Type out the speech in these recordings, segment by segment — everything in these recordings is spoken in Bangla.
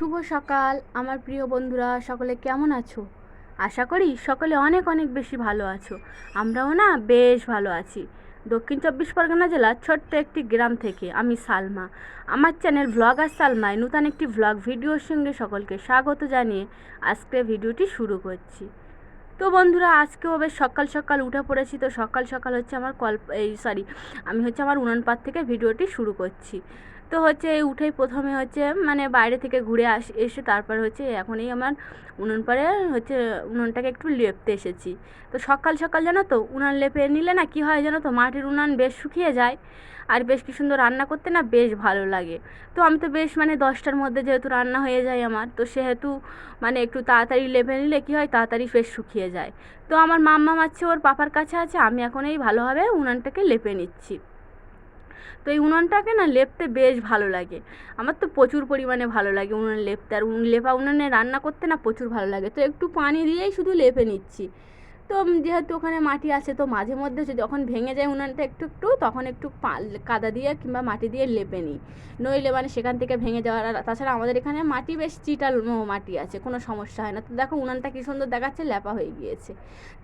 শুভ সকাল। আমার প্রিয় বন্ধুরা, সকলে কেমন আছো? আশা করি সকলে অনেক অনেক বেশি ভালো আছো। আমরাও না বেশ ভালো আছি। দক্ষিণ চব্বিশ পরগনা জেলার ছোট্ট একটি গ্রাম থেকে আমি সালমা। আমার চ্যানেল ভ্লগ আর সালমায় নূতন একটি ভ্লগ ভিডিওর সঙ্গে সকলকে স্বাগত জানিয়ে আজকে ভিডিওটি শুরু করছি। তো বন্ধুরা, আজকেও বেশ সকাল সকাল উঠে পড়েছি। তো সকাল সকাল হচ্ছে আমার কল এই সরি আমি হচ্ছে আমার উনান পাত থেকে ভিডিওটি শুরু করছি। তো হচ্ছে এই উঠেই প্রথমে হচ্ছে মানে বাইরে থেকে ঘুরে আস, এসে তারপর হচ্ছে এখনই আমার উনুন পাড়ে হচ্ছে উনুনটাকে একটু লেপতে এসেছি। তো সকাল সকাল জানো তো উনান লেপে নিলে না কি হয় জানো তো মাটির উনান বেশ শুকিয়ে যায় আর বেশ কি সুন্দর রান্না করতে না বেশ ভালো লাগে। তো আমি তো বেশ মানে দশটার মধ্যে যেহেতু রান্না হয়ে যায় আমার, তো সেহেতু মানে একটু তাড়াতাড়ি লেপে নিলে কী হয় তাড়াতাড়ি বেশ শুকিয়ে যায়। তো আমার মাম্মা মাচ্ছে ওর পাপার কাছে আছে, আমি এখন এই ভালোভাবে উনানটাকে লেপে নিচ্ছি। তো এই উনুনটাকে না লেপতে বেশ ভালো লাগে। আমার তো প্রচুর পরিমাণে ভালো লাগে উনুনে লেপতে। আর উন লেপা উনুনে রান্না করতে না প্রচুর ভালো লাগে। তো একটু পানি দিয়েই শুধু লেপে নিচ্ছি। তো যেহেতু ওখানে মাটি আছে, তো মাঝে মধ্যে যখন ভেঙে যায় উনুনটা একটু একটু, তখন একটু কাদা দিয়ে কিংবা মাটি দিয়ে লেপে নিই। নইলে মানে সেখান থেকে ভেঙে যাওয়ার আর, তাছাড়া আমাদের এখানে মাটি বেশ চিটাল মাটি আছে, কোনো সমস্যা হয় না। তো দেখো উনানটা কী সুন্দর দেখাচ্ছে, লেপা হয়ে গিয়েছে।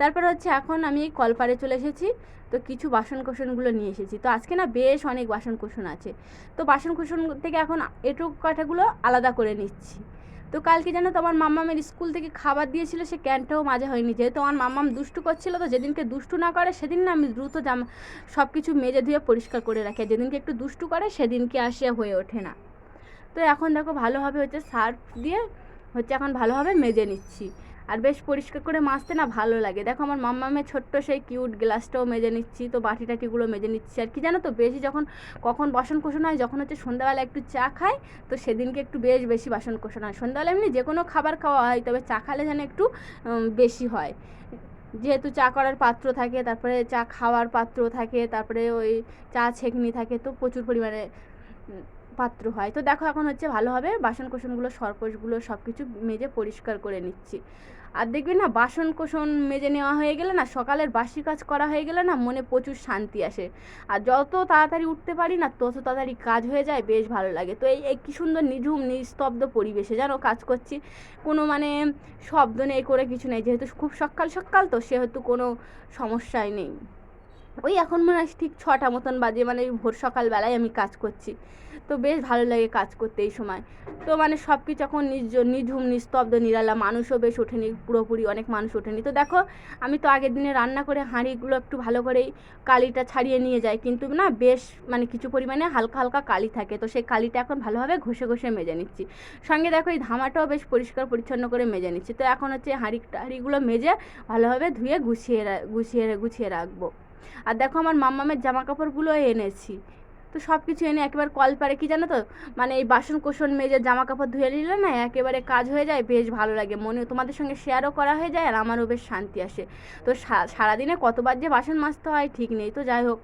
তারপর হচ্ছে এখন আমি কলপারে চলে এসেছি, তো কিছু বাসন কোসনগুলো নিয়ে এসেছি। তো আজকে না বেশ অনেক বাসন কোসন আছে। তো বাসন কোসন থেকে এখন এটুক কাঠাগুলো আলাদা করে নিচ্ছি। তো কালকে জানো তো আমার মাম্মামের স্কুল থেকে খাবার দিয়েছিল, সে ক্যানটাও মাজা হয়নি। যেহেতু আমার মাম্মাম দুষ্টু করছিল তো যেদিনকে দুষ্টু না করে সেদিন না আমি দ্রুত জামা সব কিছু মেজে ধুয়ে পরিষ্কার করে রাখি। যেদিনকে একটু দুষ্টু করে সেদিনকে আসে হয়ে ওঠে না। তো এখন দেখো ভালোভাবে হচ্ছে সার্ফ দিয়ে হচ্ছে এখন ভালোভাবে মেজে নিচ্ছি। আর বেশ পরিষ্কার করে মাজতে না ভালো লাগে। দেখো আমার মাম্মামের ছোট্ট সেই কিউট গ্লাসটাও মেজে নিচ্ছি, তো বাটি টাটিগুলো মেজে নিচ্ছি। আর কি জানো তো, বেশি যখন, কখন বাসন কোষণ হয়, যখন হচ্ছে সন্ধ্যাবেলা একটু চা খায় তো সেদিনকে একটু বেশ বেশি বাসন কোষণ হয়। সন্ধ্যাবেলা এমনি যে কোনো খাবার খাওয়া হয়, তবে চা খালে যেন একটু বেশি হয়। যেহেতু চা করার পাত্র থাকে, তারপরে চা খাওয়ার পাত্র থাকে, তারপরে ওই চা ছেঁকনি থাকে, তো প্রচুর পরিমাণে পাত্র হয়। তো দেখো এখন হচ্ছে ভালোভাবে বাসন কোসনগুলো সরপোশগুলো সব কিছু মেজে পরিষ্কার করে নিচ্ছি। আর দেখবি না বাসন কোসন মেজে নেওয়া হয়ে গেলে না, সকালের বাসি কাজ করা হয়ে গেলে না, মনে প্রচুর শান্তি আসে। আর যত তাড়াতাড়ি উঠতে পারি না, তত তাড়াতাড়ি কাজ হয়ে যায়, বেশ ভালো লাগে। তো এই কী সুন্দর নিঝুম, নিস্তব্ধ পরিবেশে যেন কাজ করছি। কোনো মানে শব্দ নেই, করে কিছু নেই। যেহেতু খুব সকাল সকাল, তো সেহেতু কোনো সমস্যাই নেই। ওই এখন মনে হয় ঠিক ছটা মতন বাজে মানে ভোর সকালবেলায় আমি কাজ করছি। তো বেশ ভালো লাগে কাজ করতে এই সময়। তো মানে সব কিছু এখন নিজ, নিঝুম, নিস্তব্ধ, নিরালা, মানুষও বেশ ওঠেনি, পুরোপুরি অনেক মানুষ ওঠেনি। তো দেখো, আমি তো আগের দিনে রান্না করে হাঁড়িগুলো একটু ভালো করেই কালিটা ছাড়িয়ে নিয়ে যাই, কিন্তু না বেশ মানে কিছু পরিমাণে হালকা হালকা কালি থাকে, তো সেই কালিটা এখন ভালোভাবে ঘষে ঘষে মেজে নিচ্ছি। সঙ্গে দেখো এই ধামাটাও বেশ পরিষ্কার, পরিচ্ছন্ন করে মেজে নিচ্ছি। তো এখন হচ্ছে হাঁড়ি, হাঁড়িগুলো মেজে ভালোভাবে ধুয়ে গুছিয়ে গুছিয়ে গুছিয়ে রাখব। আর দেখো আমার মাম্মামের জামা কাপড়গুলো এনেছি। তো সব কিছু এনে একেবারে কল পারে কি জানো তো? মানে এই বাসন কোসন মেজে জামা কাপড় ধুয়ে নিলে না একেবারে কাজ হয়ে যায়, বেশ ভালো লাগে। মনে তোমাদের সঙ্গে শেয়ারও করা হয়ে যায় আর আমারও বেশ শান্তি আসে। তো সারাদিনে কতবার যে বাসন মাজতে হয় ঠিক নেই। তো যাই হোক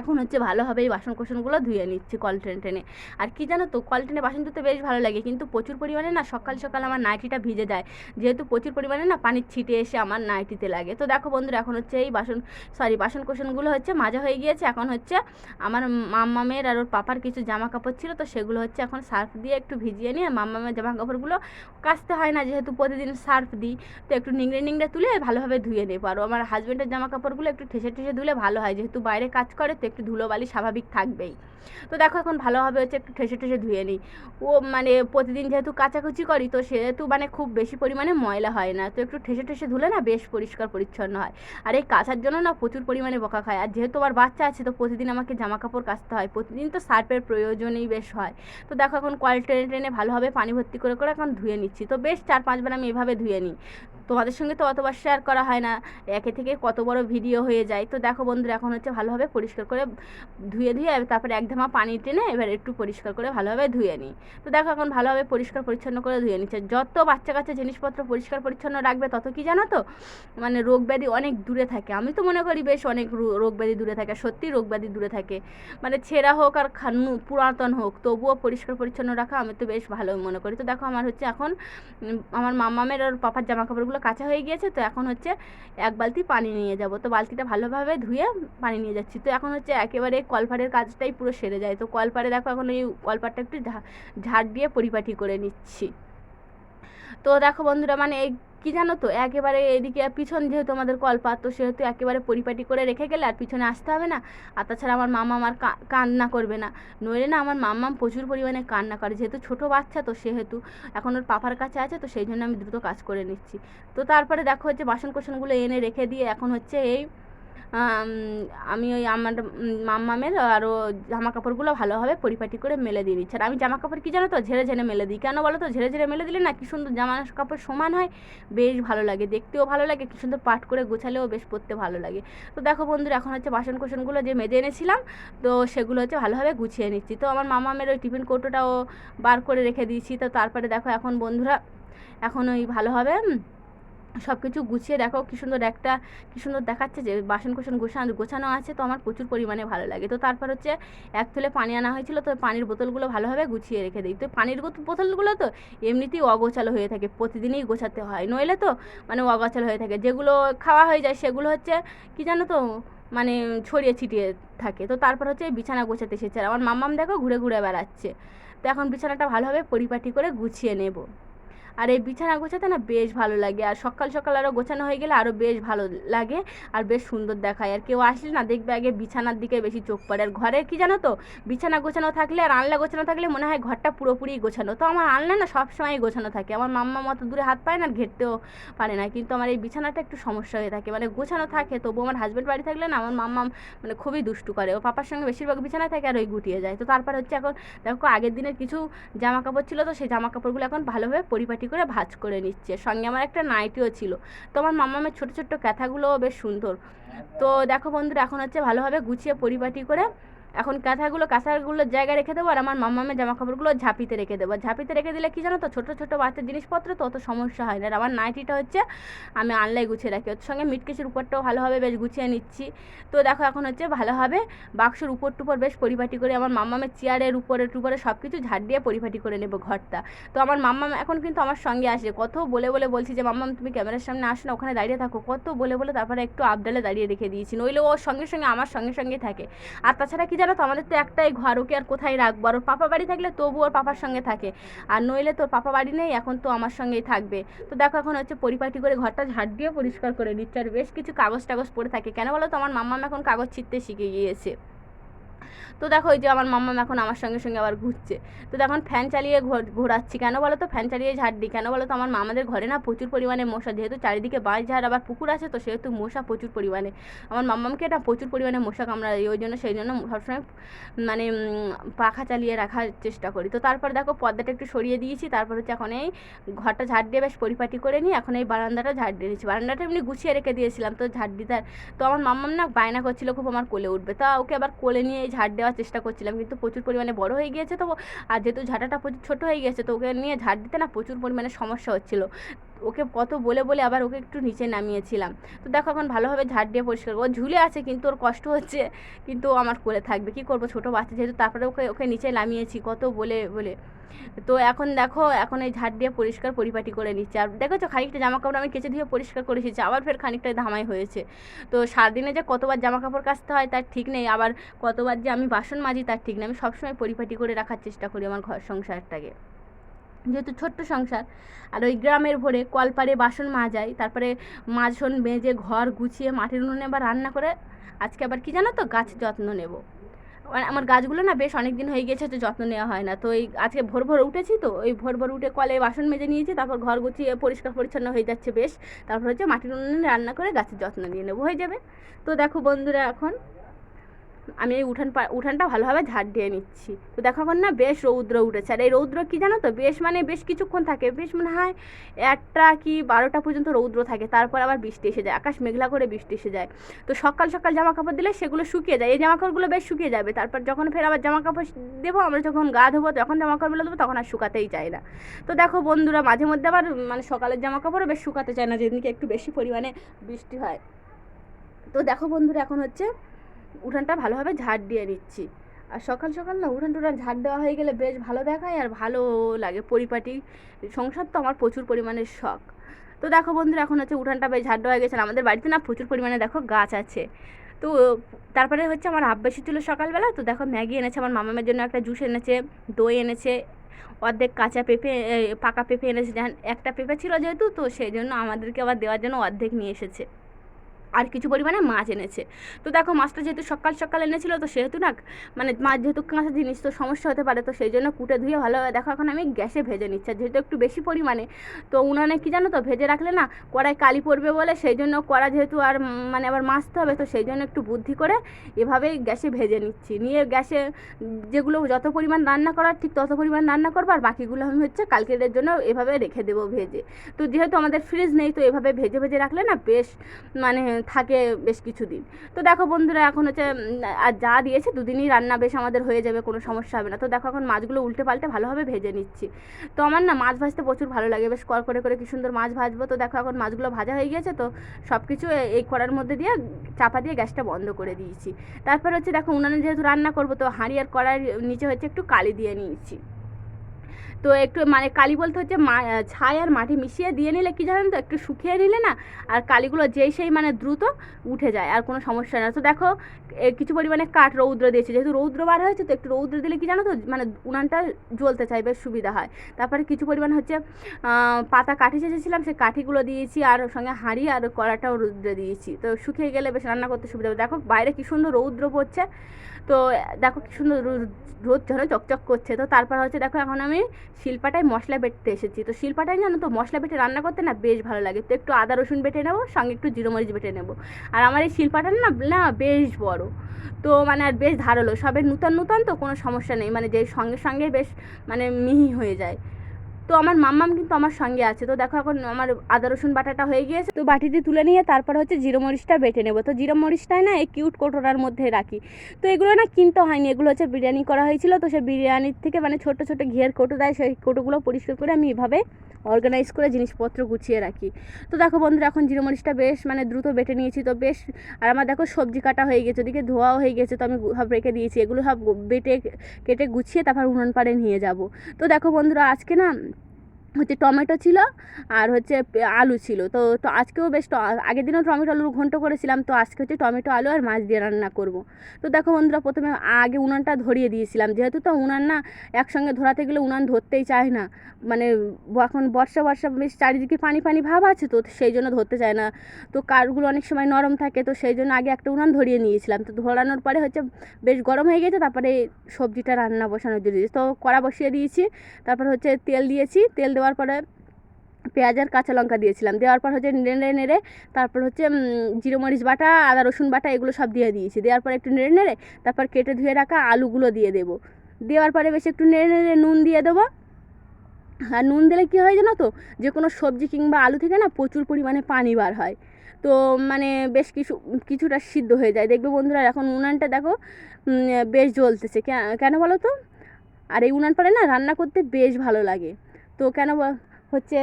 এখন হচ্ছে ভালোভাবে এই বাসন কোসনগুলো ধুয়ে নিচ্ছি কল ট্রেন টেনে। আর কি জানো তো, কল ট্রেনে বাসন ধুতে বেশ ভালো লাগে, কিন্তু প্রচুর পরিমাণে না সকাল সকাল আমার নাইটিটা ভিজে যায়। যেহেতু প্রচুর পরিমাণে না পানির ছিটে এসে আমার নাইটিতে লাগে। তো দেখো বন্ধুরা, এখন হচ্ছে এই বাসন সরি বাসন কোসনগুলো হচ্ছে মাজা হয়ে গিয়েছে। এখন হচ্ছে আমার মাম্মামের আর ওর পাপার কিছু জামা কাপড় ছিল, তো সেগুলো হচ্ছে এখন সার্ফ দিয়ে একটু ভিজিয়ে নিয়ে মাম্মামের জামা কাপড়গুলো কাচতে হয় না, যেহেতু প্রতিদিন সার্ফ দিই। তো একটু নিংড়ে নিংড়ে তুলে ভালোভাবে ধুয়ে নেব। আর আমার হাজব্যান্ডের জামা কাপড়গুলো একটু ঠেসে ঠেসে ধুলে ভালো হয়, যেহেতু বাইরে কাজ করে তো একটু ধুলোবালি স্বাভাবিক থাকবেই। তো দেখো এখন ভালোভাবে হচ্ছে একটু ঠেসে ঠেসে ধুয়ে নিই। ও মানে প্রতিদিন যেহেতু কাচাকুচি করি, তো সেহেতু মানে খুব বেশি পরিমাণে ময়লা হয় না। তো একটু ঠেসে ঠেসে ধুলে না বেশ পরিষ্কার পরিচ্ছন্ন হয়। আর এই কাচার জন্য না প্রচুর পরিমাণে বকা খায়। আর যেহেতু আমার বাচ্চা আছে, তো প্রতিদিন আমাকে জামা কাপড় কাচতে হয়। প্রতিদিন তো সার্ফের প্রয়োজনই বেশ হয়। তো দেখো এখন কল টেনে টেনে ভালোভাবে পানি ভর্তি করে করে এখন ধুয়ে নিচ্ছি। তো বেশ চার পাঁচবার আমি এভাবে ধুয়ে নিই। তোমাদের সঙ্গে তো অতবার শেয়ার করা হয় না। একে থেকে কত বড় ভিডিও হয়ে যায়। তো দেখো বন্ধুরা, এখন হচ্ছে ভালোভাবে পরিষ্কার করে ধুয়ে ধুয়ে তারপরে এক ধামা পানি টেনে এবার একটু পরিষ্কার করে ভালোভাবে ধুয়ে নিই। তো দেখো এখন ভালোভাবে পরিষ্কার পরিচ্ছন্ন করে ধুয়ে নিচ্ছে। যত বাচ্চা কাচ্চা জিনিসপত্র পরিষ্কার পরিচ্ছন্ন রাখবে তত কি জানো তো? মানে রোগ ব্যাধি অনেক দূরে থাকে। আমি তো মনে করি বেশ অনেক রোগ ব্যাধি দূরে থাকে সত্যি রোগ ব্যাধি দূরে থাকে। মানে ছেঁড়া হোক আর খানু, পুরাতন হোক, তবুও পরিষ্কার পরিচ্ছন্ন রাখা আমি তো বেশ ভালো মনে করি। তো দেখো আমার হচ্ছে এখন আমার মামামের আর পাপার জামা কাপড়গুলো কাঁচা হয়ে গিয়েছে। তো এখন হচ্ছে এক বালতি পানি নিয়ে যাব। তো বালতিটা ভালোভাবে ধুয়ে পানি নিয়ে যাচ্ছি। তো এখন হচ্ছে একেবারে কলপারের কাজটাই পুরো সেরে যায়। তো কলপারে দেখো এখন এই কলপারটা একটু ঝাড় দিয়ে পরিপাটি করে নিচ্ছি। তো দেখো বন্ধুরা মানে এই কি জানো তো, একেবারে এদিকে পিছন যেহেতু আমাদের কলপাত তো সেহেতু একেবারে পরিপাটি করে রেখে গেলে আর পিছনে আসতে হবে না। আর তাছাড়া আমার মামা আমার কান্না করবে না। নইলে না আমার মাম্মাম প্রচুর পরিমাণে কান্না করে। যেহেতু ছোট বাচ্চা, তো সেহেতু এখন ওর পাপার কাছে আছে, তো সেই জন্য আমি দ্রুত কাজ করে নিচ্ছি। তো তারপরে দেখো হচ্ছে বাসন কোসনগুলো এনে রেখে দিয়ে এখন হচ্ছে এই আম, ওই আমার মাম্মামের আরও জামা কাপড়গুলো ভালোভাবে পরিপাটি করে মেলে দিয়ে দিচ্ছি। আর আমি জামা কাপড় কি জানো তো? ঝেড়ে ঝেড়ে মেলে দিই। কেন বলো তো? ঝেড়ে ঝেড়ে মেলে দিলে না কি সুন্দর জামা কাপড় সমান হয়? বেশ ভালো লাগে। দেখতেও ভালো লাগে। কি সুন্দর পাট করে গোছালেও বেশ পরতে ভালো লাগে। তো দেখো বন্ধুরা এখন হচ্ছে বাসন কোসনগুলো যে মেজে এনেছিলাম তো সেগুলো হচ্ছে ভালোভাবে গুছিয়ে নিচ্ছি। তো আমার মামামের ওই টিফিন কৌটোটাও বার করে রেখে দিয়েছি। তো তারপরে দেখো এখন বন্ধুরা এখন ওই ভালোভাবে সব কিছু গুছিয়ে দেখো, কী সুন্দর একটা, কী সুন্দর দেখাচ্ছে যে বাসন কোসন গোছানো গোছানো আছে তো আমার প্রচুর পরিমাণে ভালো লাগে। তো তারপর হচ্ছে এক থলে পানি আনা হয়েছিল তো পানির বোতলগুলো ভালোভাবে গুছিয়ে রেখে দিই। তো পানির বোতলগুলো তো এমনিতেই অগোছালো হয়ে থাকে, প্রতিদিনই গোছাতে হয়। নইলে তো মানে অগোছালো হয়ে থাকে। যেগুলো খাওয়া হয়ে যায় সেগুলো হচ্ছে কি জানো তো মানে ছড়িয়ে ছিটিয়ে থাকে। তো তারপর হচ্ছে বিছানা গোছাতে এসেছে। আর আমার মাম্মাম দেখো ঘুরে ঘুরে বেড়াচ্ছে। তো এখন বিছানাটা ভালোভাবে পরিপাটি করে গুছিয়ে নেব। আর এই বিছানা গোছাতে না বেশ ভালো লাগে। আর সকাল সকাল আরও গোছানো হয়ে গেলে আরও বেশ ভালো লাগে আর বেশ সুন্দর দেখায়। আর কেউ আসলে না দেখবে আগে বিছানার দিকে বেশি চোখ পড়ে। আর ঘরে কি জানো তো? বিছানা গোছানো থাকলে আর আনলা গোছানো থাকলে মনে হয় ঘরটা পুরোপুরি গোছানো। তো আমার আনলা না সবসময় গোছানো থাকে। আমার মাম্মা মতো দূরে হাত পায় না ঘেরতেও পারে না। কিন্তু আমার এই বিছানাটা একটু সমস্যা হয়ে থাকে। মানে গোছানো থাকে তবু আমার হাজব্যান্ড বাড়ি থাকলে না আমার মাম্মা মানে খুবই দুষ্টু করে। ও পাপার সঙ্গে বেশিরভাগ বিছানায় থাকে আর ওই গুটিয়ে যায়। তো তারপর হচ্ছে এখন দেখো আগের দিনের কিছু জামা কাপড় ছিল তো সেই জামা কাপড়গুলো এখন ভালোভাবে পরিপাটি করে ভাজ করে নিচ্ছে। সঙ্গে আমার একটা নাইটিও ছিল। তো আমার মামামের ছোটো ছোট্ট ক্যাথাগুলোও বেশ সুন্দর। তো দেখো বন্ধুরা, এখন হচ্ছে ভালোভাবে গুছিয়ে পরিপাটি করে এখন কাঁথাগুলো কাঁথাগুলোর জায়গায় রেখে দেবো আর আমার মামামের জামা কাপড়গুলো ঝাঁপিতে রেখে দেবো। ঝাঁপিতে রেখে দিলে কি জানো তো, ছোটো ছোটো বাচ্চার জিনিসপত্র তো অত সমস্যা হয় না। আর আমার নাইটিটা হচ্ছে আমি আনলাই গুছিয়ে রাখি। ওর সঙ্গে মিটকেসের উপরটাও ভালোভাবে বেশ গুছিয়ে নিচ্ছি। তো দেখো এখন হচ্ছে ভালোভাবে বাক্সর উপর টুপর বেশ পরিপাটি করে আমার মামামের চেয়ারের উপরে টুপরে সব কিছু ঝাড় দিয়ে পরিপাটি করে নেব ঘরটা। তো আমার মাম্মাম এখন কিন্তু আমার সঙ্গে আসে। কত বলে বলে বলছি যে মাম্মাম তুমি ক্যামেরার সামনে আসো না, ওখানে দাঁড়িয়ে থাকো। কত বলে বলে তারপরে একটু আবডালে দাঁড়িয়ে রেখে দিয়েছি। নইলে ও সঙ্গে সঙ্গে, আমার সঙ্গে সঙ্গে থাকে। আর তাছাড়া কি জানো তো আমাদের তো একটাই ঘর, ওকে আর কোথায় রাখব? আর ওর পাপা বাড়ি থাকলে তবু ওর পাপার সঙ্গে থাকে। আর নইলে তোর পাপা বাড়ি নেই, এখন তো আমার সঙ্গেই থাকবে। তো দেখো এখন হচ্ছে পরিপাটি করে ঘরটা ঝাড় দিয়ে পরিষ্কার করে নিচ্ছে। আর বেশ কিছু কাগজ টাগজ পড়ে থাকে। কেন বলো তো? আমার মাম্মাম এখন কাগজ ছিঁড়তে শিখে গিয়েছে। তো দেখো ওই যে আমার মাম্মাম এখন আমার সঙ্গে সঙ্গে আবার ঘুরছে। তো এখন ফ্যান চালিয়ে ঘোর- ঘোরাচ্ছি। কেন বলো তো? ফ্যান চালিয়ে ঝাড় দিই। কেন বলো তো? আমার মামাদের ঘরে না প্রচুর পরিমাণে মশা। যেহেতু চারিদিকে বাঁশ ঝাড় আবার পুকুর আছে, তো সেহেতু মশা প্রচুর পরিমাণে। আমার মাম্মামকে না প্রচুর পরিমাণে মশা কামড়ায় ওই জন্য সেই জন্য সবসময় মানে পাখা চালিয়ে রাখার চেষ্টা করি। তো তারপর দেখো পর্দাটা একটু সরিয়ে দিয়েছি। তারপর হচ্ছে এখন এই ঘরটা ঝাড় দিয়ে বেশ পরিপাটি করে নিই। এখন এই বারান্দাটা ঝাড় দিয়ে দিয়েছি বারান্দাটা এমনি গুছিয়ে রেখে দিয়েছিলাম তো ঝাড় দিতে। তো আমার মাম্মাম না বায়না করছিল, খুব আমার কোলে উঠবে। তা ওকে আবার কোলে নিয়ে ঝাড় দেওয়ার চেষ্টা করছিলাম, কিন্তু প্রচুর পরিমাণে বড় হয়ে গিয়েছে তো, আর যেহেতু ঝাঁটাটা প্রচুর ছোটো হয়ে গিয়েছে, তো ওকে নিয়ে ঝাড় দিতে না প্রচুর পরিমাণে সমস্যা হচ্ছিল। ওকে কত বলে বলে আবার ওকে একটু নিচে নামিয়েছিলাম। তো দেখো এখন ভালোভাবে ঝাড় দিয়ে পরিষ্কার ও ঝুলে আছে কিন্তু ওর কষ্ট হচ্ছে, কিন্তু আমার কোলে থাকবে। কি করব? ছোটো বাচ্চা যেহেতু, তারপরে ওকে ওকে নিচে নামিয়েছি, কত বলে বলে। তো এখন দেখো, এখন এই ঝাড় দিয়ে পরিষ্কার পরিপাটি করে নিচ্ছে। আর দেখেছ খানিকটা জামা কাপড় আমি কেচে ধুয়ে পরিষ্কার করে এসেছি, আবার ফের খানিকটা ধামাই হয়েছে। তো সারাদিনে যে কতবার জামা কাপড় কাচতে হয় তার ঠিক নেই, আবার কতবার যে আমি বাসন মাজি তার ঠিক নেই। আমি সবসময় পরিপাটি করে রাখার চেষ্টা করি আমার ঘর সংসারটাকে। যেহেতু ছোট্ট সংসার, আর ওই গ্রামের ভোরে কলপারে বাসন মাজাই, তারপরে মাজন মেজে ঘর গুছিয়ে মাটির উনুনে আবার রান্না করে, আজকে আবার কি জানো তো, গাছ যত্ন নেব। আমার গাছগুলো না বেশ অনেক দিন হয়ে গেছে তো যত্ন নেওয়া হয় না। তো এই আজকে ভোর ভোর উঠেছি তো, ওই ভোর ভোর উঠে কলে বাসন মেজে নিয়েছি, তারপর ঘর গুছিয়ে পরিষ্কার পরিচ্ছন্ন হয়ে যাচ্ছে বেশ। তারপর হচ্ছে মাটির উনুনে রান্না করে গাছের যত্ন নিয়ে নেব, হয়ে যাবে। তো দেখো বন্ধুরা এখন আমি এই উঠান উঠানটা ভালোভাবে ঝাড় দিয়ে নিচ্ছি। তো দেখো এখন না বেশ রৌদ্র উঠেছে। আর এই রৌদ্র কী জানো তো? বেশ মানে বেশ কিছুক্ষণ থাকে। বেশ মনে হয় একটা কি বারোটা পর্যন্ত রৌদ্র থাকে। তারপর আবার বৃষ্টি এসে যায়। আকাশ মেঘলা করে বৃষ্টি এসে যায়। তো সকাল সকাল জামা কাপড় দিলে সেগুলো শুকিয়ে যায়। এই জামা কাপড়গুলো বেশ শুকিয়ে যাবে। তারপর যখন ফের আবার জামা কাপড় দেবো, আমরা যখন গা ধোবো, তখন জামা কাপড়গুলো দেবো তখন আর শুকাতেই চায় না। তো দেখো বন্ধুরা, মাঝে মধ্যে আবার মানে সকালের জামা কাপড়ও বেশ শুকাতে চায় না। যেদিনকে একটু বেশি পরিমাণে বৃষ্টি হয়। তো দেখো বন্ধুরা, এখন হচ্ছে উঠানটা ভালোভাবে ঝাড় দিয়ে নিচ্ছি। আর সকাল সকাল না উঠান টুঠান ঝাড় দেওয়া হয়ে গেলে বেশ ভালো দেখায় আর ভালো লাগে পরিপাটি। সংসার তো আমার প্রচুর পরিমাণে শখ। তো দেখো বন্ধুরা, এখন হচ্ছে উঠানটা বেশ ঝাড় দেওয়া হয়ে গেছে। আমাদের বাড়িতে না প্রচুর পরিমাণে দেখো গাছ আছে। তো তারপরে হচ্ছে আমার আব্বা ছিল সকালবেলা। তো দেখো ম্যাগি এনেছে, আমার মামামের জন্য একটা জুস এনেছে, দই এনেছে, অর্ধেক কাঁচা পেঁপে পাকা পেঁপে এনেছে। একটা পেঁপে ছিল যেহেতু, তো সেই জন্য আমাদেরকে আবার দেওয়ার জন্য অর্ধেক নিয়ে এসেছে। আর কিছু পরিমাণে মাছ এনেছে। তো দেখো মাছটা যেহেতু সকাল সকাল এনেছিল, তো সেহেতু না মানে মাছ যেহেতু কাঁচা জিনিস, তো সমস্যা হতে পারে, তো সেই জন্য কুটে ধুয়ে ভালোভাবে দেখো এখন আমি গ্যাসে ভেজে নিচ্ছি। যেহেতু একটু বেশি পরিমাণে, তো উনানে কি জানো তো, ভেজে রাখলে না কড়াই কালি পড়বে বলে সেই জন্য কড়া যেহেতু আর মানে আবার মাছতে হবে, তো সেই জন্য একটু বুদ্ধি করে এভাবেই গ্যাসে ভেজে নিচ্ছি। নিয়ে গ্যাসে যেগুলো যত পরিমাণ রান্না করার, ঠিক তত পরিমাণ রান্না করব, আর বাকিগুলো আমি হচ্ছে কালকের জন্য এভাবে রেখে দেবো ভেজে। তো যেহেতু আমাদের ফ্রিজ নেই, তো এভাবে ভেজে ভেজে রাখলে না বেশ মানে থাকে বেশ কিছুদিন। তো দেখো বন্ধুরা, এখন হচ্ছে আর যা দিয়েছে দুদিনই রান্না বেশ আমাদের হয়ে যাবে, কোনো সমস্যা হবে না। তো দেখো এখন মাছগুলো উল্টে পাল্টে ভালোভাবে ভেজে নিচ্ছি। তো আমার না মাছ ভাজতে প্রচুর ভালো লাগে, বেশ কর করে করে কি সুন্দর মাছ ভাজবো। তো দেখো এখন মাছগুলো ভাজা হয়ে গিয়েছে, তো সব কিছু এই কড়ার মধ্যে দিয়ে চাপা দিয়ে গ্যাসটা বন্ধ করে দিয়েছি। তারপর হচ্ছে দেখো উনানে যেহেতু রান্না করব, তো হাঁড়ি আর কড়ার নিচে হচ্ছে একটু কালি দিয়ে নিয়েছি। তো একটু মানে কালি বলতে হচ্ছে ছাই আর মাটি মিশিয়ে দিয়ে নিলে কি জানেন তো? একটু শুকিয়ে নিলে না আর কালিগুলো যেই সেই মানে দ্রুত উঠে যায় আর কোনো সমস্যা না। তো দেখো কিছু পরিমাণে কাঠ রৌদ্র দিয়েছি। যেহেতু রৌদ্র বার হয়েছে তো একটু রৌদ্র দিলে কি জানো তো মানে উনানটা জ্বলতে চাই বেশ সুবিধা হয়। তারপরে কিছু পরিমাণ হচ্ছে পাতা কাঠি চেয়েছিলাম সেই কাঠিগুলো দিয়েছি আর ওর সঙ্গে হাঁড়ি আর কড়াটাও রৌদ্রে দিয়েছি। তো শুকিয়ে গেলে বেশ রান্না করতে সুবিধা হবে। দেখো বাইরে কি সুন্দর রৌদ্র পড়ছে। তো দেখো কি সুন্দর রোদ যেন চকচক করছে। তো তারপর হচ্ছে দেখো এখন আমি শিল্পাটায় মশলা বেটতে এসেছি। তো শিল্পাটায় জানো তো মশলা বেটে রান্না করতে না বেশ ভালো লাগে। তো একটু আদা, রসুন বেটে নেব, সঙ্গে একটু জিরো মরিচ বেটে নেব। আর আমার এই শিল্পাটা না না বেশ বড়। তো মানে আর বেশ ধারালো। সবে নূতন নূতন তো কোনো সমস্যা নেই। মানে যে সঙ্গে সঙ্গে বেশ মানে মিহি হয়ে যায়। তো আমার মাম্মাম কিন্তু আমার সঙ্গে আছে। তো দেখো এখন আমার আদা, রসুন বাটাটা হয়ে গিয়েছে। তো বাটিতে তুলে নিয়ে তারপর হচ্ছে জিরো মরিচটা বেটে নেব। তো জিরো মরিচটাই না এই কিউট কোটোরার মধ্যে রাখি। তো এগুলো না কিনতে হয়নি। এগুলো হচ্ছে বিরিয়ানি করা হয়েছিল। তো সেই বিরিয়ানির থেকে মানে ছোট ছোট ঘিয়ের কোটো দেয়। সেই কোটোগুলো পরিষ্কার করে আমি এভাবে অর্গানাইজ করে জিনিসপত্র গুছিয়ে রাখি। তো দেখো বন্ধুরা, এখন জিরো মরিচটা বেশ মানে দ্রুত বেটে নিয়েছি। তো বেশ, আর আমার দেখো সবজি কাটা হয়ে গেছে ওদিকে ধোয়াও হয়ে গেছে তো আমি সব রেখে দিয়েছি। এগুলো সব বেটে, কেটে গুছিয়ে তারপর উনুন পাড়ে নিয়ে যাব। তো দেখো বন্ধুরা, আজকে না হচ্ছে টমেটো ছিল আর হচ্ছে আলু ছিল। তো তো আজকেও বেশ আগের দিনও টমেটো আলু ঘন্ট করেছিলাম, তো আজকে হচ্ছে টমেটো আলু আর মাছ দিয়ে রান্না করব। তো দেখো বন্ধুরা, প্রথমে আগে উনানটা ধরিয়ে দিয়েছিলাম। যেহেতু তো উনান না, একসঙ্গে ধরাতে গেলে উনান ধরতেই চায় না। মানে এখন বর্ষা বর্ষা বেশ চারিদিকে পানি পানি ভাব আছে, তো সেই জন্য ধরতে চায় না। তো কাঠগুলো অনেক সময় নরম থাকে, তো সেই জন্য আগে একটা উনান ধরিয়ে নিয়েছিলাম। তো ধরানোর পরে হচ্ছে বেশ গরম হয়ে গেছে, তারপরে সবজিটা রান্না বসানোর জন্য তো কড়া বসিয়ে দিয়েছি, তারপর হচ্ছে তেল দিয়েছি। তেল দেওয়ার পরে পেঁয়াজ আর কাঁচা লঙ্কা দিয়েছিলাম। দেওয়ার পর হচ্ছে নেড়ে নেড়ে তারপর হচ্ছে জিরে মরিচ বাটা, আদা রসুন বাটা এগুলো সব দিয়ে দিয়েছি। দেওয়ার পর একটু নেড়ে নেড়ে তারপর কেটে ধুয়ে রাখা আলুগুলো দিয়ে দেবো। দেওয়ার পরে বেশ একটু নেড়ে নেড়ে নুন দিয়ে দেবো। আর নুন দিলে কী হয় জানো তো, যে কোনো সবজি কিংবা আলু থেকে না প্রচুর পরিমাণে পানি বার হয়। তো মানে বেশ কিছু, কিছুটা সিদ্ধ হয়ে যায়। দেখবে বন্ধুরা এখন উনানটা দেখো বেশ জ্বলতেছে। কেন বলো তো? আর এই উনান পাড়ে না রান্না করতে বেশ ভালো লাগে। তো কেন হচ্ছে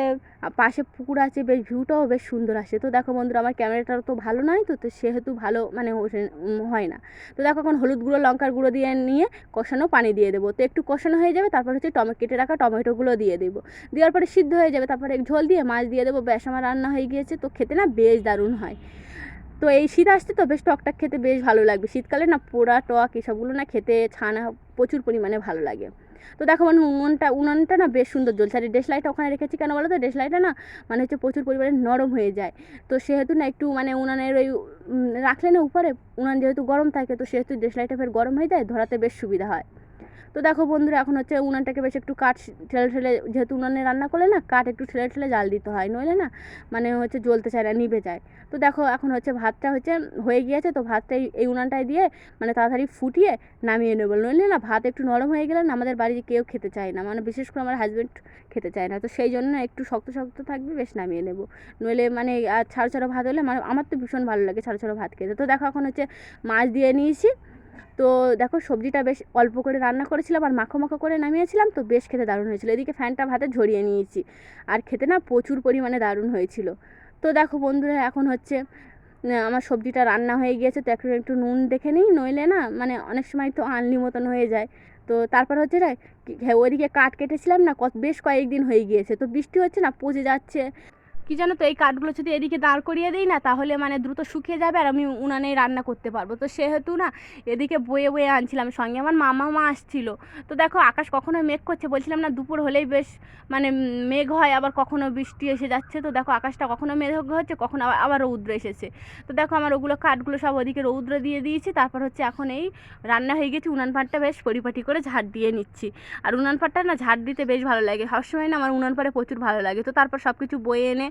পাশে পুকুর আছে, বেশ ভিউটাও বেশ সুন্দর আসে। তো দেখো বন্ধুরা, আমার ক্যামেরাটা তো ভালো নয়, তো তো সেহেতু ভালো মানে হয় না। তো দেখো এখন হলুদ গুঁড়ো, লঙ্কার গুঁড়ো দিয়ে নিয়ে কষানো পানি দিয়ে দেবো। তো একটু কষানো হয়ে যাবে, তারপর হচ্ছে টমে, কেটে রাখা টমেটোগুলো দিয়ে দেবো। দেওয়ার পরে সিদ্ধ হয়ে যাবে, তারপরে ঝোল দিয়ে মাছ দিয়ে দেবো। ব্যাস আমার রান্না হয়ে গিয়েছে, তো খেতে না বেশ দারুণ হয়। তো এই শীত আসছে তো বেশ টকটাক খেতে বেশ ভালো লাগবে। শীতকালে না পোড়া, টক এসবগুলো না খেতে ছানা প্রচুর পরিমাণে ভালো লাগে। তো দেখো মানে উনুনটা উনুনটা না বেশ সুন্দর জ্বলছে। আর ডেস লাইটটা ওখানে রেখেছি কেন বলো তো ডেস লাইটটা না মানে হচ্ছে প্রচুর পরিমাণে নরম হয়ে যায়। তো সেহেতু না একটু মানে উনানের ওই রাখলে না উপরে, উনান যেহেতু গরম থাকে, তো সেহেতু ডেস লাইটটা ফের গরম হয়ে যায়, ধরাতে বেশ সুবিধা হয়। তো দেখো বন্ধুরা, এখন হচ্ছে উনানটাকে বেশ একটু কাঠ ঠেলে ঠেলে, যেহেতু উনানে রান্না করলে না কাঠ একটু ঠেলে ঠেলে জাল দিতে হয়, নইলে না মানে হচ্ছে জ্বলতে চায় না, নিভে যায়। তো দেখো এখন হচ্ছে ভাতটা হচ্ছে হয়ে গিয়েছে, তো ভাতটা এই- উনানটায় দিয়ে মানে তাড়াতাড়ি ফুটিয়ে নামিয়ে নেব, নইলে না ভাত একটু নরম হয়ে গেলে না আমাদের বাড়িতে কেউ খেতে চায় না মানে বিশেষ করে আমার হাজব্যান্ড খেতে চায় না। তো সেই জন্য একটু শক্ত শক্ত থাকবে, বেশ নামিয়ে নেব। নইলে মানে আর ছাড়ো ছাড়ো ভাত হলে আমার আমার তো ভীষণ ভালো লাগে ছাড়ো ছাড়ো ভাত খেতে। তো দেখো এখন হচ্ছে মাছ দিয়ে নিয়েছি তো দেখো সবজিটা বেশ অল্প করে রান্না করেছিলাম আর মাখো মাখো করে নামিয়েছিলাম, তো বেশ খেতে দারুণ হয়েছিল। এদিকে ফ্যানটা ভাতে ঝরিয়ে নিয়েছি আর খেতে না প্রচুর পরিমাণে দারুণ হয়েছিল। তো দেখো বন্ধুরা, এখন হচ্ছে আমার সবজিটা রান্না হয়ে গিয়েছে, তো একটু একটু নুন দেখে নিই। নইলে না মানে অনেক সময় তো আনলি মতন হয়ে যায়। তো তারপর হচ্ছে না কি- ওইদিকে কাঠ কেটেছিলাম না বেশ কয়েকদিন হয়ে গিয়েছে। তো বৃষ্টি হচ্ছে না, পচে যাচ্ছে। কি জানো তো, এই কাঠগুলো যদি এদিকে দাঁড় করিয়ে দিই না, তাহলে মানে দ্রুত শুকিয়ে যাবে আর আমি উনানেই রান্না করতে পারব। তো সেহেতু না, এদিকে বয়ে বয়ে আনছিলাম। সঙ্গে আমার মামা মা আসছিল। তো দেখো, আকাশ কখনো মেঘ করছে, বলছিলাম না দুপুর হলেই বেশ মানে মেঘ হয়, আবার কখনো বৃষ্টি এসে যাচ্ছে। তো দেখো, আকাশটা কখনো মেঘ হচ্ছে, কখনো আবার আবার রৌদ্র এসেছে। তো দেখো, আমার ওগুলো কাঠগুলো সব ওদিকে রৌদ্র দিয়ে দিয়েছি। তারপর হচ্ছে এখন এই রান্না হয়ে গেছে, উনান পাটটা বেশ পরিপাটি করে ঝাড় দিয়ে নিচ্ছি। আর উনান পাটটা না ঝাড় দিতে বেশ ভালো লাগে। সবসময় না আমার উনান পাড়ে প্রচুর ভালো লাগে। তো তারপর সব কিছু বয়ে এনে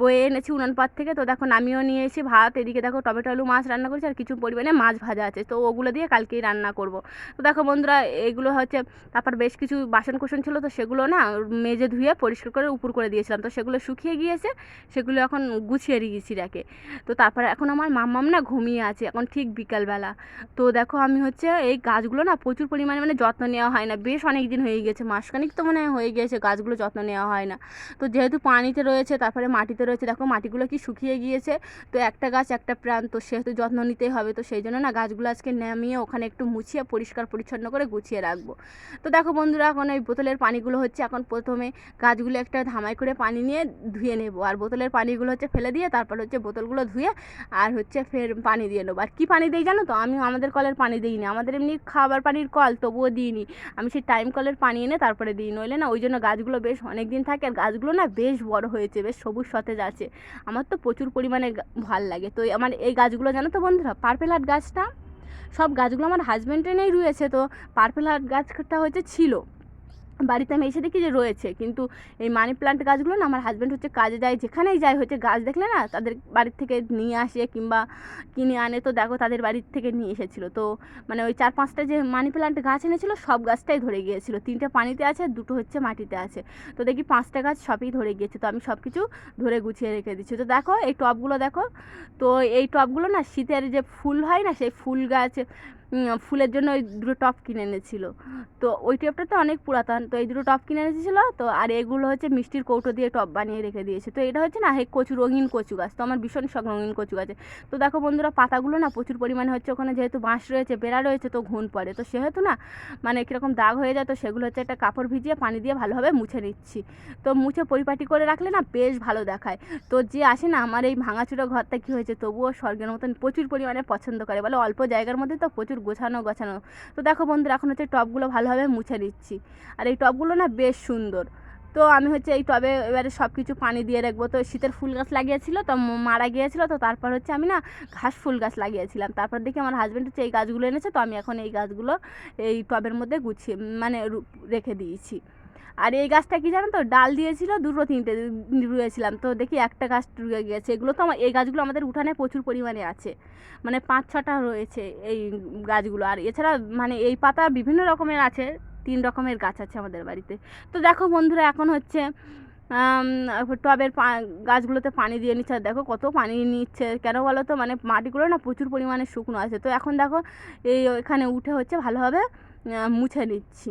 বয়ে এনেছি উনান পাট থেকে। তো দেখো নামিয়েও নিয়ে এসেছি ভাত, এদিকে দেখো টমেটো, আলু, মাছ রান্না করেছি, আর কিছু পরিমাণে মাছ ভাজা আছে। তো ওগুলো দিয়ে কালকেই রান্না করব। তো দেখো বন্ধুরা, এগুলো হচ্ছে, তারপর বেশ কিছু বাসন কুসন ছিল, তো সেগুলো না মেজে ধুয়ে পরিষ্কার করে উপর করে দিয়েছিলাম। তো সেগুলো শুকিয়ে গিয়েছে, সেগুলো এখন গুছিয়ে রেখেছি রাখে। তো তারপরে এখন আমার মাম্মাম না ঘুমিয়ে আছে, এখন ঠিক বিকালবেলা। তো দেখো আমি হচ্ছে, এই গাছগুলো না প্রচুর পরিমাণে মানে যত্ন নেওয়া হয় না। বেশ অনেক দিন হয়ে গেছে মাসখানিক তো মনে হয় গিয়েছে, গাছগুলো যত্ন নেওয়া হয় না। তো যেহেতু পানিতে রয়েছে, তারপরে মাটিতে রয়েছে। দেখো মাটিগুলো কি শুকিয়ে গিয়েছে। তো একটা গাছ, একটা প্রাণ, তো সেহেতু যত্ন নিতেই হবে। তো সেই জন্য না গাছগুলো আজকে নামিয়ে ওখানে একটু মুছিয়ে পরিষ্কার পরিচ্ছন্ন করে গুছিয়ে রাখব। তো দেখো বন্ধুরা, এখন ওই বোতলের পানিগুলো হচ্ছে এখন প্রথমে গাছগুলো একটা ধামাই করে পানি নিয়ে ধুয়ে নেব। আর বোতলের পানিগুলো হচ্ছে ফেলে দিয়ে তারপর হচ্ছে বোতলগুলো ধুয়ে আর হচ্ছে ফের পানি দিয়ে নেব। আর কী পানি দিই জানো তো? আমি আমাদের কলের পানি দিইনি। আমাদের এমনি খাবার পানির কল, তবুও দিইনি। আমি সেই টাইম কলের পানি এনে তারপরে দিই। নইলে না ওই জন্য গাছগুলো বেশ অনেক দিন থাকে। আর গাছগুলো না বেশ বড় হয়েছে, বেশ সবুজ সতেজ আছে আমার তো প্রচুর পরিমাণে ভালো লাগে। তো আমার এই গাছগুলো জানো তো বন্ধুরা পার্পেল আর্ট গাছটা? সব গাছগুলো আমার হাজব্যান্ড এনেই রয়েছে, তো পার্পেল আর্ট গাছটা হচ্ছে ছিল। বাড়িতে আমি এসে দেখি যে রয়েছে। কিন্তু এই মানি প্লান্ট গাছগুলো না আমার হাজব্যান্ড হচ্ছে কাজে যায়, যেখানেই যায় হচ্ছে গাছ দেখলে না তাদের বাড়ির থেকে নিয়ে আসে কিংবা কিনে আনে। তো দেখো তাদের বাড়ির থেকে নিয়ে এসেছিল। তো মানে ওই চার পাঁচটা যে মানি প্লান্ট গাছ এনেছিলো সব গাছটাই ধরে গিয়েছিল। তিনটে পানিতে আছে আর দুটো হচ্ছে মাটিতে আছে। তো দেখি পাঁচটা গাছ সবই ধরে গিয়েছে। তো আমি সব কিছু ধরে গুছিয়ে রেখে দিচ্ছি। তো দেখো এই টবগুলো দেখো। তো এই টবগুলো না শীতের যে ফুল হয় না, সেই ফুল গাছ ফুলের জন্য ওই দুটো টব কিনে এনেছিল। তো ওই টবটা তো অনেক পুরাতন, তো এই দুটো টব কিনে এনেছিল, তো আর এগুলো হচ্ছে মিষ্টির কৌটো দিয়ে টব বানিয়ে রেখে দিয়েছে। তো এটা হচ্ছে না, হে কচু রঙিন কচু গাছ, তো আমার ভীষণ শখ রঙিন কচু গাছে। তো দেখো বন্ধুরা, পাতাগুলো না প্রচুর পরিমাণে হচ্ছে ওখানে যেহেতু বাঁশ রয়েছে, বেড়া রয়েছে, তো ঘুন পড়ে। তো সেহেতু না মানে কীরকম দাগ হয়ে যায়, তো সেগুলো হচ্ছে একটা কাপড় ভিজিয়ে পানি দিয়ে ভালোভাবে মুছে নিচ্ছি। তো মুছে পরিপাটি করে রাখলে না বেশ ভালো দেখায়। তো যে আসে না, আমার এই ভাঙাচুরো ঘরটা কী হয়েছে, তবুও স্বর্গের মতন প্রচুর পরিমাণে পছন্দ করে। বলে অল্প জায়গার মধ্যে তো প্রচুর গোছানো গোছানো। তো দেখো বন্ধুরা, এখন হচ্ছে টপগুলো ভালোভাবে মুছে দিচ্ছি আর এই টপগুলো না বেশ সুন্দর। তো আমি হচ্ছে এই টবে এবারে সব কিছু পানি দিয়ে রাখব। তো শীতের ফুল গাছ লাগিয়েছিল, তো মারা গিয়েছিল, তো তারপর হচ্ছে আমি না ঘাস ফুল গাছ লাগিয়েছিলাম। তারপর দেখি আমার হাজব্যান্ড হচ্ছে এই গাছগুলো এনেছে, তো আমি এখন এই গাছগুলো এই টবের মধ্যে গুছিয়ে মানে রেখে দিয়েছি। আর এই গাছটা কি জানো তো? ডাল দিয়েছিল, দুটো তিনটে রুয়েছিলাম। তো দেখি একটা গাছ রুয়ে গিয়েছে এগুলো তো এই গাছগুলো আমাদের উঠানে প্রচুর পরিমাণে আছে। মানে পাঁচ ছটা রয়েছে এই গাছগুলো। আর এছাড়া মানে এই পাতা বিভিন্ন রকমের আছে, তিন রকমের গাছ আছে আমাদের বাড়িতে। তো দেখো বন্ধুরা, এখন হচ্ছে টবের গাছগুলোতে পানি দিয়ে নিচ্ছে। আর দেখো কত পানি নিচ্ছে। কেন বলো তো? মানে মাটিগুলো না প্রচুর পরিমাণে শুকনো আছে। তো এখন দেখো, এই এখানে উঠে হচ্ছে, ভালোভাবে মুছে নিচ্ছি।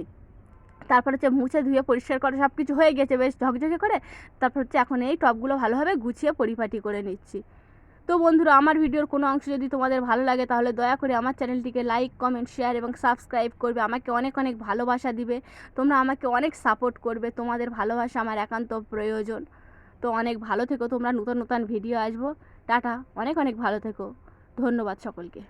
তারপর হচ্ছে মুছে ধুয়ে পরিষ্কার করে সব কিছু হয়ে গেছে, বেশ ঝকঝকে করে। তারপর হচ্ছে এখন এই টপগুলো ভালোভাবে গুছিয়ে পরিপাটি করে নিচ্ছি। তো বন্ধুরা, আমার ভিডিওর কোনো অংশ যদি তোমাদের ভালো লাগে, তাহলে দয়া করে আমার চ্যানেলটিকে লাইক, কমেন্ট, শেয়ার এবং সাবস্ক্রাইব করবে। আমাকে অনেক অনেক ভালোবাসা দিবে। তোমরা আমাকে অনেক সাপোর্ট করবে। তোমাদের ভালোবাসা আমার একান্ত প্রয়োজন। তো অনেক ভালো থেকো। তোমরা নতুন নতুন ভিডিও আসব। টাটা। অনেক অনেক ভালো থেকো। ধন্যবাদ সকলকে।